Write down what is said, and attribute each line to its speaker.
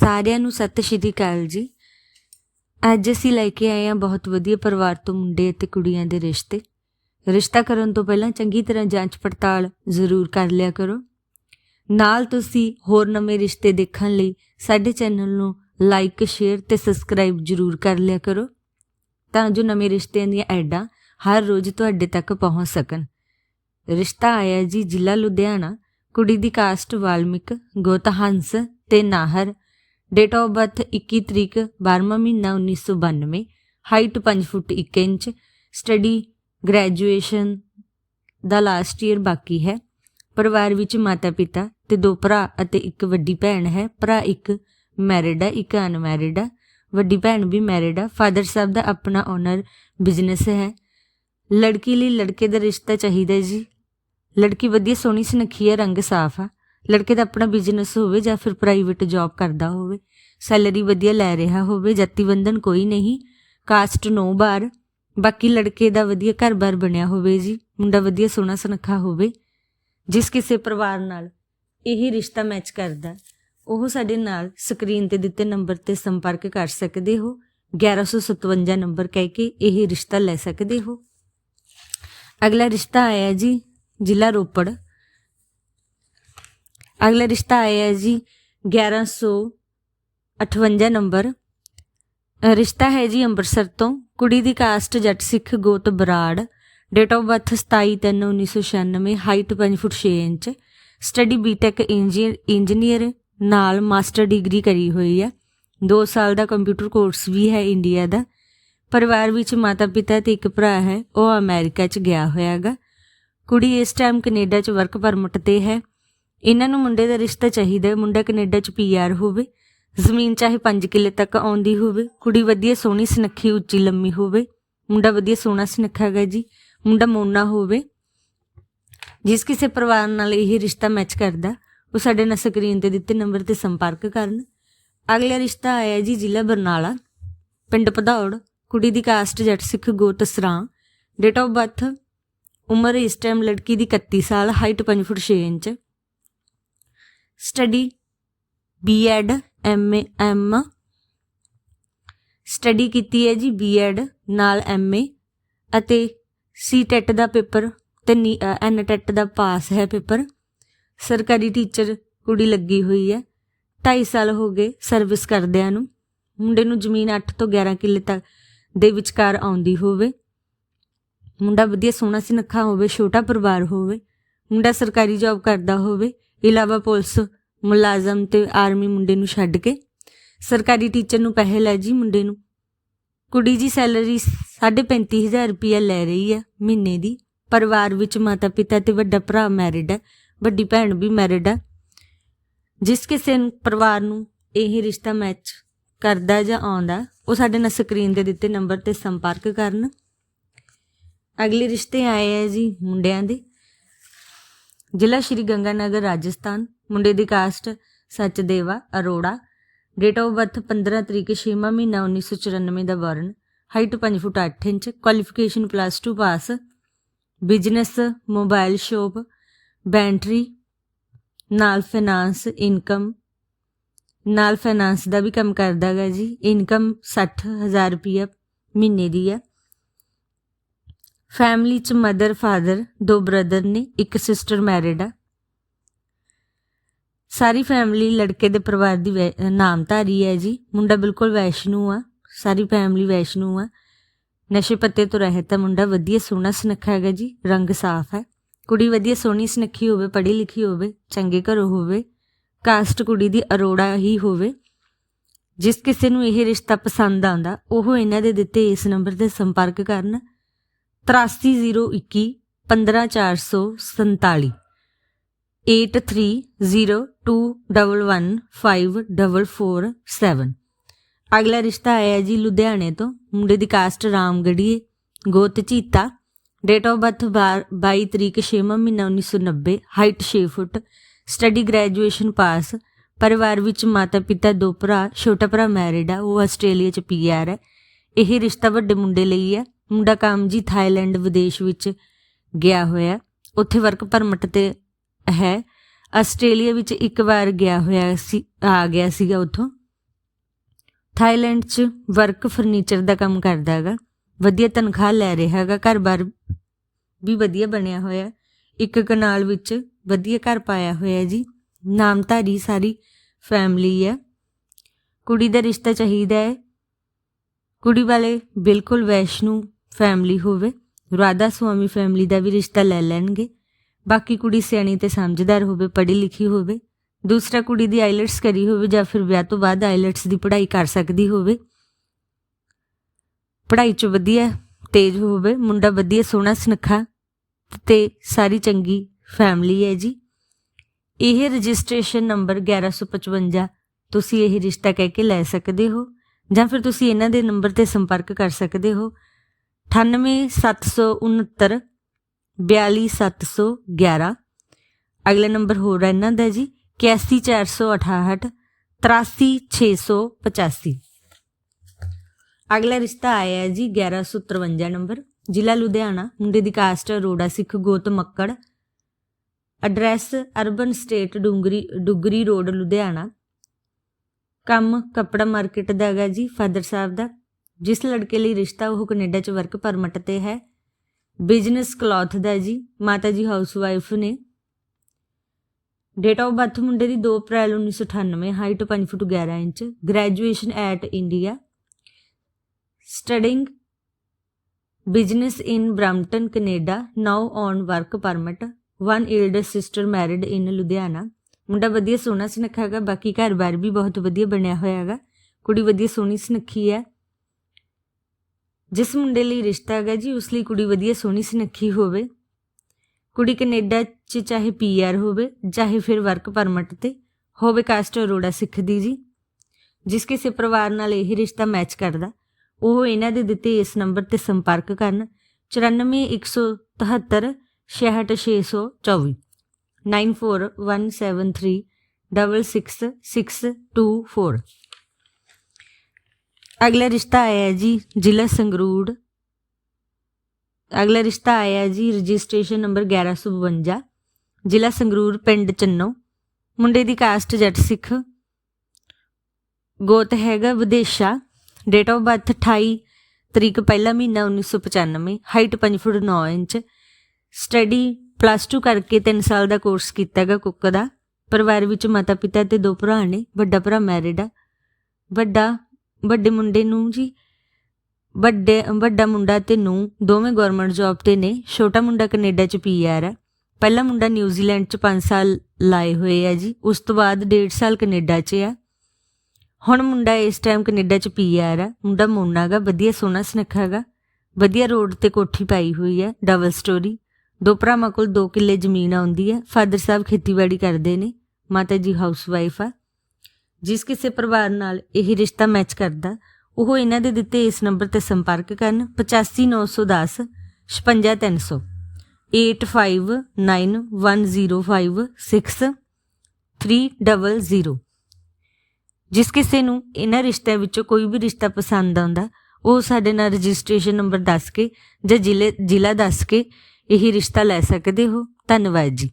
Speaker 1: ਸਾਰਿਆਂ ਨੂੰ ਸਤਿ ਸ਼੍ਰੀ ਅਕਾਲ ਜੀ। ਅੱਜ ਅਸੀਂ ਲੈ ਕੇ ਆਏ ਹਾਂ ਬਹੁਤ ਵਧੀਆ ਪਰਿਵਾਰ ਤੋਂ ਮੁੰਡੇ ਅਤੇ ਕੁੜੀਆਂ ਦੇ ਰਿਸ਼ਤੇ। ਰਿਸ਼ਤਾ ਕਰਨ ਤੋਂ ਪਹਿਲਾਂ ਚੰਗੀ ਤਰ੍ਹਾਂ ਜਾਂਚ ਪੜਤਾਲ ਜ਼ਰੂਰ ਕਰ ਲਿਆ ਕਰੋ। ਨਾਲ ਤੁਸੀਂ ਹੋਰ ਨਵੇਂ ਰਿਸ਼ਤੇ ਦੇਖਣ ਲਈ ਸਾਡੇ ਚੈਨਲ ਨੂੰ ਲਾਈਕ, ਸ਼ੇਅਰ ਤੇ ਸਬਸਕ੍ਰਾਈਬ ਜ਼ਰੂਰ ਕਰ ਲਿਆ ਕਰੋ ਤਾਂ ਜੋ ਨਵੇਂ ਰਿਸ਼ਤਿਆਂ ਦੀਆਂ ਐਡਾਂ ਹਰ ਰੋਜ਼ ਤੁਹਾਡੇ ਤੱਕ ਪਹੁੰਚ ਸਕਣ। ਰਿਸ਼ਤਾ ਆਇਆ ਜੀ ਜ਼ਿਲ੍ਹਾ ਲੁਧਿਆਣਾ। ਕੁੜੀ ਦੀ ਕਾਸਟ ਵਾਲਮਿਕ, ਗੋਤ ਹੰਸ ਤੇ ਨਾਹਰ। ਡੇਟ ਆਫ ਬਰਥ 21 ਤਰੀਕ 12ਵਾਂ ਮਹੀਨਾ 1992 height 5 feet 1 inch study graduation ਦਾ ਲਾਸਟ ਈਅਰ ਬਾਕੀ ਹੈ। ਪਰਿਵਾਰ ਵਿੱਚ ਮਾਤਾ ਪਿਤਾ ਤੇ ਦੋ ਭਰਾ ਅਤੇ ਇੱਕ ਵੱਡੀ ਭੈਣ ਹੈ। ਭਰਾ ਇੱਕ ਮੈਰਿਡ ਹੈ ਇੱਕ ਅਨਮੈਰਿਡ ਹੈ ਵੱਡੀ ਭੈਣ ਵੀ ਮੈਰਿਡ ਹੈ ਫਾਦਰ ਸਾਹਿਬ ਦਾ ਆਪਣਾ ਓਨਰ ਬਿਜ਼ਨਸ ਹੈ। ਲੜਕੀ ਲਈ ਲੜਕੇ ਦਾ ਰਿਸ਼ਤਾ ਚਾਹੀਦਾ ਜੀ। ਲੜਕੀ ਵਧੀਆ ਸੋਹਣੀ ਸੁਨੱਖੀ ਹੈ, ਰੰਗ ਸਾਫ਼ ਆ। ਲੜਕੇ ਦਾ ਆਪਣਾ ਬਿਜ਼ਨਸ ਹੋਵੇ ਜਾਂ ਫਿਰ ਪ੍ਰਾਈਵੇਟ ਜੌਬ ਕਰਦਾ ਹੋਵੇ ਸੈਲਰੀ ਵਧੀਆ ਲੈ ਰਿਹਾ ਹੋਵੇ ਜਾਤੀ ਬੰਧਨ ਕੋਈ ਨਹੀਂ ਕਾਸਟ ਨੋ ਬਾਰ, ਬਾਕੀ ਲੜਕੇ ਦਾ ਵਧੀਆ ਘਰ-ਬਾਰ ਬਣਿਆ ਹੋਵੇ ਜੀ, ਮੁੰਡਾ ਵਧੀਆ ਸੋਹਣਾ ਸੁਨੱਖਾ ਹੋਵੇ, ਜਿਸ ਕਿਸੇ ਪਰਿਵਾਰ ਨਾਲ ਇਹ ਰਿਸ਼ਤਾ ਮੈਚ ਕਰਦਾ, ਉਹ ਸਾਡੇ ਨਾਲ ਸਕਰੀਨ ਤੇ ਦਿੱਤੇ ਨੰਬਰ ਤੇ ਸੰਪਰਕ ਕਰ ਸਕਦੇ ਹੋ 1157 ਨੰਬਰ ਕਹਿ ਕੇ ਇਹ ਰਿਸ਼ਤਾ ਲੈ ਸਕਦੇ ਹੋ। ਅਗਲਾ ਰਿਸ਼ਤਾ ਆਇਆ ਜੀ, ਜ਼ਿਲ੍ਹਾ ਰੋਪੜ। ਅਗਲਾ ਰਿਸ਼ਤਾ ਆਇਆ ਹੈ ਜੀ 1158 ਨੰਬਰ। ਰਿਸ਼ਤਾ ਹੈ ਜੀ ਅੰਮ੍ਰਿਤਸਰ ਤੋਂ। ਕੁੜੀ ਦੀ ਕਾਸਟ ਜੱਟ ਸਿੱਖ ਗੋਤ Brar. Date of birth 27/3/1996 height 5 feet 6 inch. Study BTech engineer ਨਾਲ ਮਾਸਟਰ ਡਿਗਰੀ ਕਰੀ ਹੋਈ ਹੈ। 2 ਸਾਲ ਦਾ ਕੰਪਿਊਟਰ ਕੋਰਸ ਵੀ ਹੈ ਇੰਡੀਆ ਦਾ। ਪਰਿਵਾਰ ਵਿੱਚ ਮਾਤਾ ਪਿਤਾ ਤੇ ਇੱਕ ਭਰਾ ਹੈ, ਉਹ ਅਮਰੀਕਾ 'ਚ ਗਿਆ ਹੋਇਆ ਹੈਗਾ ਕੁੜੀ ਇਸ ਟਾਈਮ ਕੈਨੇਡਾ 'ਚ ਵਰਕ ਪਰਮਿਟ ਤੇ ਹੈ। ਇਹਨਾਂ ਨੂੰ ਮੁੰਡੇ ਦਾ ਰਿਸ਼ਤਾ ਚਾਹੀਦਾ ਹੈ। ਮੁੰਡਾ ਕੈਨੇਡਾ 'ਚ ਪੀਆਰ ਹੋਵੇ, ਜ਼ਮੀਨ ਚਾਹੇ 5 ਕਿੱਲੇ ਤੱਕ ਆਉਂਦੀ ਹੋਵੇ, ਕੁੜੀ ਵਧੀਆ ਸੋਹਣੀ ਸੁਨੱਖੀ, ਉੱਚੀ ਲੰਮੀ ਹੋਵੇ, ਮੁੰਡਾ ਵਧੀਆ ਸੋਹਣਾ ਸੁਨੱਖਾ ਹੈਗਾ ਜੀ, ਮੁੰਡਾ ਮੋਨਾ ਹੋਵੇ, ਜਿਸ ਕਿਸੇ ਪਰਿਵਾਰ ਨਾਲ ਇਹ ਰਿਸ਼ਤਾ ਮੈਚ ਕਰਦਾ, ਉਹ ਸਾਡੇ ਨਾਲ ਸਕਰੀਨ ਤੇ ਦਿੱਤੇ ਨੰਬਰ ਤੇ ਸੰਪਰਕ ਕਰਨ। ਅਗਲਾ ਰਿਸ਼ਤਾ ਆਇਆ ਜੀ ਜ਼ਿਲ੍ਹਾ ਬਰਨਾਲਾ, ਪਿੰਡ ਭਦੌੜ, ਕੁੜੀ ਦੀ ਕਾਸਟ ਜੱਟ ਸਿੱਖ ਗੋਤ ਸਰਾਂ ਡੇਟ ਆਫ ਬਰਥ ਉਮਰ ਇਸ ਟਾਈਮ ਲੜਕੀ ਦੀ 31 ਸਾਲ height 5 feet 6 inch study BEd MA M study ਕੀਤੀ ਹੈ ਜੀ ਬੀਐਡ ਨਾਲ ਐਮਏ ਅਤੇ ਸੀਟੈਟ ਦਾ ਪੇਪਰ ਤੇ ਐਨਟੈਟ ਦਾ ਪਾਸ ਹੈ ਪੇਪਰ। ਸਰਕਾਰੀ ਟੀਚਰ ਕੁੜੀ ਲੱਗੀ ਹੋਈ ਹੈ 2.5 ਸਾਲ ਹੋ ਗਏ ਸਰਵਿਸ ਕਰਦਿਆਂ ਨੂੰ। ਮੁੰਡੇ ਨੂੰ ਜ਼ਮੀਨ 8 ਤੋਂ 11 ਕਿੱਲੇ ਤੱਕ ਦੇ ਵਿਚਕਾਰ ਆਉਂਦੀ ਹੋਵੇ। ਮੁੰਡਾ ਵਧੀਆ ਸੋਹਣਾ ਸੁਨੱਖਾ ਹੋਵੇ, ਛੋਟਾ ਪਰਿਵਾਰ ਹੋਵੇ। ਮੁੰਡਾ ਸਰਕਾਰੀ ਜੌਬ ਕਰਦਾ ਹੋਵੇ। ਇਲਾਵਾ ਪੁਲਿਸ ਮੁਲਾਜ਼ਮ ਤੇ ਆਰਮੀ ਮੁੰਡੇ ਨੂੰ ਛੱਡ ਕੇ ਸਰਕਾਰੀ ਟੀਚਰ ਨੂੰ ਪੈਸੇ ਲੈ ਜੀ ਮੁੰਡੇ ਨੂੰ। ਕੁੜੀ ਜੀ ਸੈਲਰੀ 35000 ਰੁਪਇਆ ਲੈ ਰਹੀ ਹੈ ਮਹੀਨੇ ਦੀ। ਪਰਿਵਾਰ ਵਿੱਚ ਮਾਤਾ ਪਿਤਾ ਤੇ ਵੱਡਾ ਭਰਾ ਮੈਰਿਡ ਹੈ ਵੱਡੀ ਭੈਣ ਵੀ ਮੈਰਿਡ ਹੈ ਜਿਸ ਕਿਸੇ ਪਰਿਵਾਰ ਨੂੰ ਇਹ ਰਿਸ਼ਤਾ ਮੈਚ ਕਰਦਾ ਜਾਂ ਆਉਂਦਾ, ਉਹ ਸਾਡੇ ਨਾਲ ਸਕਰੀਨ ਤੇ ਦਿੱਤੇ ਨੰਬਰ ਤੇ ਸੰਪਰਕ ਕਰਨ। ਅਗਲੇ ਰਿਸ਼ਤੇ ਆਏ ਹੈ ਜੀ ਮੁੰਡਿਆਂ ਦੇ। ਜ਼ਿਲ੍ਹਾ ਸ਼੍ਰੀ ਗੰਗਾਨਗਰ, ਰਾਜਸਥਾਨ। ਮੁੰਡੇ ਦੀ caste Sachdeva Arora. Date of birth 15 ਤਰੀਕ 6ਵਾਂ ਮਹੀਨਾ 1994 ਦਾ ਵਰਨ height 5 feet 8 inch. Qualification plus 2 pass business mobile shop battery ਨਾਲ ਫਾਈਨਾਂਸ ਇਨਕਮ ਨਾਲ ਫਾਈਨਾਂਸ ਦਾ ਵੀ ਕੰਮ ਕਰਦਾ ਹੈਗਾ ਜੀ। ਇਨਕਮ 60000 ਰੁਪਇਆ ਮਹੀਨੇ ਦੀ ਹੈ ਫੈਮਿਲੀ ਚ ਮਦਰ ਫਾਦਰ ਦੋ ਬ੍ਰਦਰ ਨੇ, ਇੱਕ ਸਿਸਟਰ ਮੈਰਿਡ ਆ। ਸਾਰੀ ਫੈਮਿਲੀ ਲੜਕੇ ਦੇ ਪਰਿਵਾਰ ਦੀ ਵੈ- ਨਾਮਧਾਰੀ ਹੈ ਜੀ। ਮੁੰਡਾ ਬਿਲਕੁਲ ਵੈਸ਼ਨੂ ਆ। ਸਾਰੀ ਫੈਮਿਲੀ ਵੈਸ਼ਨੂ ਆ। ਨਸ਼ੇ ਪੱਤੇ ਤੋਂ ਰਹਿਤ ਹੈ ਮੁੰਡਾ। ਵਧੀਆ ਸੋਹਣਾ ਸੁਨੱਖਾ ਹੈਗਾ ਜੀ। ਰੰਗ ਸਾਫ਼ ਹੈ। ਕੁੜੀ ਵਧੀਆ ਸੋਹਣੀ ਸੁਨੱਖੀ ਹੋਵੇ, ਪੜ੍ਹੀ ਲਿਖੀ ਹੋਵੇ, ਚੰਗੇ ਘਰੋਂ ਹੋਵੇ ਕਾਸਟ ਕੁੜੀ ਦੀ ਅਰੋੜਾ ਹੀ ਹੋਵੇ। ਜਿਸ ਕਿਸੇ ਨੂੰ ਇਹ ਰਿਸ਼ਤਾ ਪਸੰਦ ਆਉਂਦਾ, ਉਹ ਇਹਨਾਂ ਦੇ ਦਿੱਤੇ ਇਸ ਨੰਬਰ ਤੇ ਸੰਪਰਕ ਕਰਨ। 83021 15447 8301154447 ਅਗਲਾ ਰਿਸ਼ਤਾ ਆਇਆ ਜੀ ਲੁਧਿਆਣੇ ਤੋਂ। ਮੁੰਡੇ ਦੀ ਕਾਸਟ ਰਾਮਗੜੀਏ ਗੋਤ ਚੀਤਾ। ਡੇਟ ਆਫ ਬਰਥ 22 ਤਰੀਕ 6 ਮਹੀਨਾ 1990 height 6 feet. Study graduation pass ਪਰਿਵਾਰ ਵਿੱਚ ਮਾਤਾ ਪਿਤਾ ਦੋ ਭਰਾ, ਛੋਟਾ ਭਰਾ ਮੈਰਿਡ ਆ। ਉਹ ਆਸਟ੍ਰੇਲੀਆ ਚ ਪੀਆਰ ਹੈ। ਇਹ ਰਿਸ਼ਤਾ ਵੱਡੇ ਮੁੰਡੇ ਲਈ ਹੈ। ਮੁੰਡਾ ਕਾਮ ਜੀ ਥਾਈਲੈਂਡ ਵਿਦੇਸ਼ ਵਿੱਚ ਗਿਆ ਹੋਇਆ। ਉੱਥੇ ਵਰਕ ਪਰਮਿਟ ਤੇ ਹੈ। ਆਸਟ੍ਰੇਲੀਆ ਵਿੱਚ ਇੱਕ ਵਾਰ ਗਿਆ ਹੋਇਆ ਸੀ, ਆ ਗਿਆ ਸੀਗਾ ਉੱਥੋਂ। ਥਾਈਲੈਂਡ 'ਚ ਵਰਕ ਫਰਨੀਚਰ ਦਾ ਕੰਮ ਕਰਦਾ ਹੈਗਾ। ਵਧੀਆ ਤਨਖਾਹ ਲੈ ਰਿਹਾ ਹੈਗਾ। ਘਰ-ਬਾਰ ਵੀ ਵਧੀਆ ਬਣਿਆ ਹੋਇਆ। ਇੱਕ ਕਨਾਲ ਵਿੱਚ ਵਧੀਆ ਘਰ ਪਾਇਆ ਹੋਇਆ ਜੀ। ਨਾਮਧਾਰੀ ਸਾਰੀ ਫੈਮਿਲੀ ਹੈ ਕੁੜੀ ਦਾ ਰਿਸ਼ਤਾ ਚਾਹੀਦਾ ਹੈ। ਕੁੜੀ ਵਾਲੇ ਬਿਲਕੁਲ ਵੈਸ਼ਨੂ ਫੈਮਿਲੀ ਹੋਵੇ, ਰਾਧਾ ਸੁਆਮੀ ਫੈਮਿਲੀ ਦਾ ਵੀ ਰਿਸ਼ਤਾ ਲੈ ਲੈਣਗੇ। ਬਾਕੀ ਕੁੜੀ ਸਿਆਣੀ ਤੇ ਸਮਝਦਾਰ ਹੋਵੇ ਪੜ੍ਹੀ ਲਿਖੀ ਹੋਵੇ, ਦੂਸਰਾ ਕੁੜੀ ਦੀ ਆਈਲੈਟਸ ਕਰੀ ਹੋਵੇ ਜਾਂ ਫਿਰ ਵਿਆਹ ਤੋਂ ਬਾਅਦ ਆਈਲੈਟਸ ਦੀ ਪੜ੍ਹਾਈ ਕਰ ਸਕਦੀ ਹੋਵੇ। ਪੜ੍ਹਾਈ 'ਚ ਵਧੀਆ ਤੇਜ਼ ਹੋਵੇ, ਮੁੰਡਾ ਵਧੀਆ ਸੋਹਣਾ ਸੁਨੱਖਾ ਤੇ ਸਾਰੀ ਚੰਗੀ ਫੈਮਿਲੀ ਹੈ ਜੀ। ਇਹ ਰਜਿਸਟ੍ਰੇਸ਼ਨ ਨੰਬਰ 1155 ਤੁਸੀਂ ਇਹ ਰਿਸ਼ਤਾ ਕਹਿ ਕੇ ਲੈ ਸਕਦੇ ਹੋ ਜਾਂ ਫਿਰ ਤੁਸੀਂ ਇਹਨਾਂ ਦੇ ਨੰਬਰ ਤੇ ਸੰਪਰਕ ਕਰ ਸਕਦੇ ਹੋ। 98769 42711 ਅਗਲਾ ਨੰਬਰ ਹੋਰ ਹੈ, ਇਹਨਾਂ ਦਾ ਜੀ 81468 83685 ਅਗਲਾ ਰਿਸ਼ਤਾ ਆਇਆ ਹੈ ਜੀ 1153 ਨੰਬਰ, ਜ਼ਿਲ੍ਹਾ ਲੁਧਿਆਣਾ। ਮੁੰਡੇ ਦੀ ਕਾਸਟ ਅਰੋੜਾ ਸਿੱਖ ਗੋਤ Makkar. Address, urban estate Dugri, Dugri road Ludhiana. ਕੰਮ, ਕੱਪੜਾ ਮਾਰਕੀਟ ਦਾ ਹੈਗਾ ਜੀ, ਫਾਦਰ ਸਾਹਿਬ ਦਾ। ਜਿਸ ਲੜਕੇ ਲਈ ਰਿਸ਼ਤਾ ਉਹ ਕੈਨੇਡਾ 'ਚ ਵਰਕ ਪਰਮਿਟ ਤੇ ਹੈ। ਬਿਜ਼ਨਸ ਕਲੌਥ ਦਾ ਜੀ, ਮਾਤਾ ਜੀ ਹਾਊਸਵਾਈਫ ਨੇ। ਡੇਟ ਆਫ ਬਰਥ ਮੁੰਡੇ ਦੀ 2 April 1998 height 5 feet 11 inch graduation at India studying business in Brampton Canada now on work permit one elder sister married in Ludhiana ਮੁੰਡਾ ਵਧੀਆ ਸੋਹਣਾ ਸੁਨੱਖਾ ਹੈਗਾ, ਬਾਕੀ ਘਰ-ਬਾਰ ਵੀ ਬਹੁਤ ਵਧੀਆ ਬਣਿਆ ਹੋਇਆ ਹੈਗਾ। ਕੁੜੀ ਵਧੀਆ ਸੋਹਣੀ ਸੁਨੱਖੀ ਹੈ। ਜਿਸ ਮੁੰਡੇ ਲਈ ਰਿਸ਼ਤਾ ਹੈਗਾ ਜੀ, ਉਸ ਲਈ ਕੁੜੀ ਵਧੀਆ ਸੋਹਣੀ ਸੁਨੱਖੀ ਹੋਵੇ। ਕੁੜੀ ਕੈਨੇਡਾ 'ਚ ਚਾਹੇ ਪੀਆਰ ਹੋਵੇ, ਚਾਹੇ ਫਿਰ ਵਰਕ ਪਰਮਿਟ ਤੇ ਹੋਵੇ ਕਾਸਟ ਅਰੋੜਾ ਸਿੱਖ ਦੀ ਜੀ, ਜਿਸ ਕਿਸੇ ਪਰਿਵਾਰ ਨਾਲ ਇਹ ਰਿਸ਼ਤਾ ਮੈਚ ਕਰਦਾ, ਉਹ ਇਹਨਾਂ ਦੇ ਦਿੱਤੇ ਇਸ ਨੰਬਰ ਤੇ ਸੰਪਰਕ ਕਰਨ 94173 66624 94173 66624 ਅਗਲਾ ਰਿਸ਼ਤਾ ਆਇਆ ਜੀ, ਜ਼ਿਲ੍ਹਾ ਸੰਗਰੂਰ। ਅਗਲਾ ਰਿਸ਼ਤਾ ਆਇਆ ਜੀ, ਰਜਿਸਟ੍ਰੇਸ਼ਨ ਨੰਬਰ 1152 ਜ਼ਿਲ੍ਹਾ ਸੰਗਰੂਰ, ਪਿੰਡ ਚੰਨੋ। ਮੁੰਡੇ ਦੀ ਕਾਸਟ ਜੱਟ ਸਿੱਖ। ਗੋਤ ਹੈਗਾ ਵਿਦੇਸ਼ਾ। ਡੇਟ ਆਫ ਬਰਥ 28 ਤਰੀਕ ਪਹਿਲਾ ਮਹੀਨਾ 1995 height 5 feet 9 inch. Study plus 2 ਕਰਕੇ 3 ਸਾਲ ਦਾ ਕੋਰਸ ਕੀਤਾ ਹੈਗਾ ਕੁੱਕ ਦਾ। ਪਰਿਵਾਰ ਵਿੱਚ ਮਾਤਾ ਪਿਤਾ ਤੇ ਦੋ ਭਰਾ ਨੇ, ਵੱਡਾ ਭਰਾ ਮੈਰਿਡ ਆ। ਵੱਡਾ ਵੱਡੇ ਮੁੰਡੇ ਨੂੰ ਜੀ, ਵੱਡੇ, ਵੱਡਾ ਮੁੰਡਾ ਤੇ ਨੂੰ ਦੋਵੇਂ ਗਵਰਨਮੈਂਟ ਜੌਬ ਤੇ ਨੇ, ਛੋਟਾ ਮੁੰਡਾ ਕੈਨੇਡਾ ਚ ਪੀਆਰ ਆ। ਪਹਿਲਾ ਮੁੰਡਾ ਨਿਊਜ਼ੀਲੈਂਡ ਚ 5 ਸਾਲ ਲਾਏ ਹੋਏ ਆ ਜੀ, ਉਸ ਤੋਂ ਬਾਅਦ 1.5 ਸਾਲ ਕੈਨੇਡਾ ਚ ਆ। ਹੁਣ ਮੁੰਡਾ ਇਸ ਟਾਈਮ ਕੈਨੇਡਾ ਚ ਪੀਆਰ ਆ, ਮੁੰਡਾ ਮੋਨਾ ਗਾ, ਵਧੀਆ ਸੋਹਣਾ ਸੁਨੱਖਾ ਹੈਗਾ ਵਧੀਆ ਰੋਡ ਤੇ ਕੋਠੀ ਪਾਈ ਹੋਈ ਹੈ ਡਬਲ ਸਟੋਰੀ ਦੋ ਭਰਾਵਾਂ ਕੋਲ 2 ਕਿੱਲੇ ਜ਼ਮੀਨ ਆਉਂਦੀ ਹੈ ਫਾਦਰ ਸਾਹਿਬ ਖੇਤੀਬਾੜੀ ਕਰਦੇ ਨੇ, ਮਾਤਾ ਜੀ ਹਾਊਸ ਵਾਈਫ ਆ। ਜਿਸ ਕਿਸੇ ਪਰਿਵਾਰ ਨਾਲ ਇਹ ਰਿਸ਼ਤਾ ਮੈਚ ਕਰਦਾ, ਉਹ ਇਹਨਾਂ ਦੇ ਦਿੱਤੇ ਇਸ ਨੰਬਰ ਤੇ ਸੰਪਰਕ ਕਰਨ 85910 56300 8591056300 ਜਿਸ ਕਿਸੇ ਨੂੰ ਇਹਨਾਂ ਰਿਸ਼ਤਿਆਂ ਵਿੱਚੋਂ ਕੋਈ ਵੀ ਰਿਸ਼ਤਾ ਪਸੰਦ ਆਉਂਦਾ, ਉਹ ਸਾਡੇ ਨਾਲ ਰਜਿਸਟ੍ਰੇਸ਼ਨ ਨੰਬਰ ਦੱਸ ਕੇ ਜਾਂ ਜ਼ਿਲ੍ਹੇ ਜ਼ਿਲ੍ਹਾ ਦੱਸ ਕੇ ਇਹ ਰਿਸ਼ਤਾ ਲੈ ਸਕਦੇ ਹੋ। ਧੰਨਵਾਦ ਜੀ।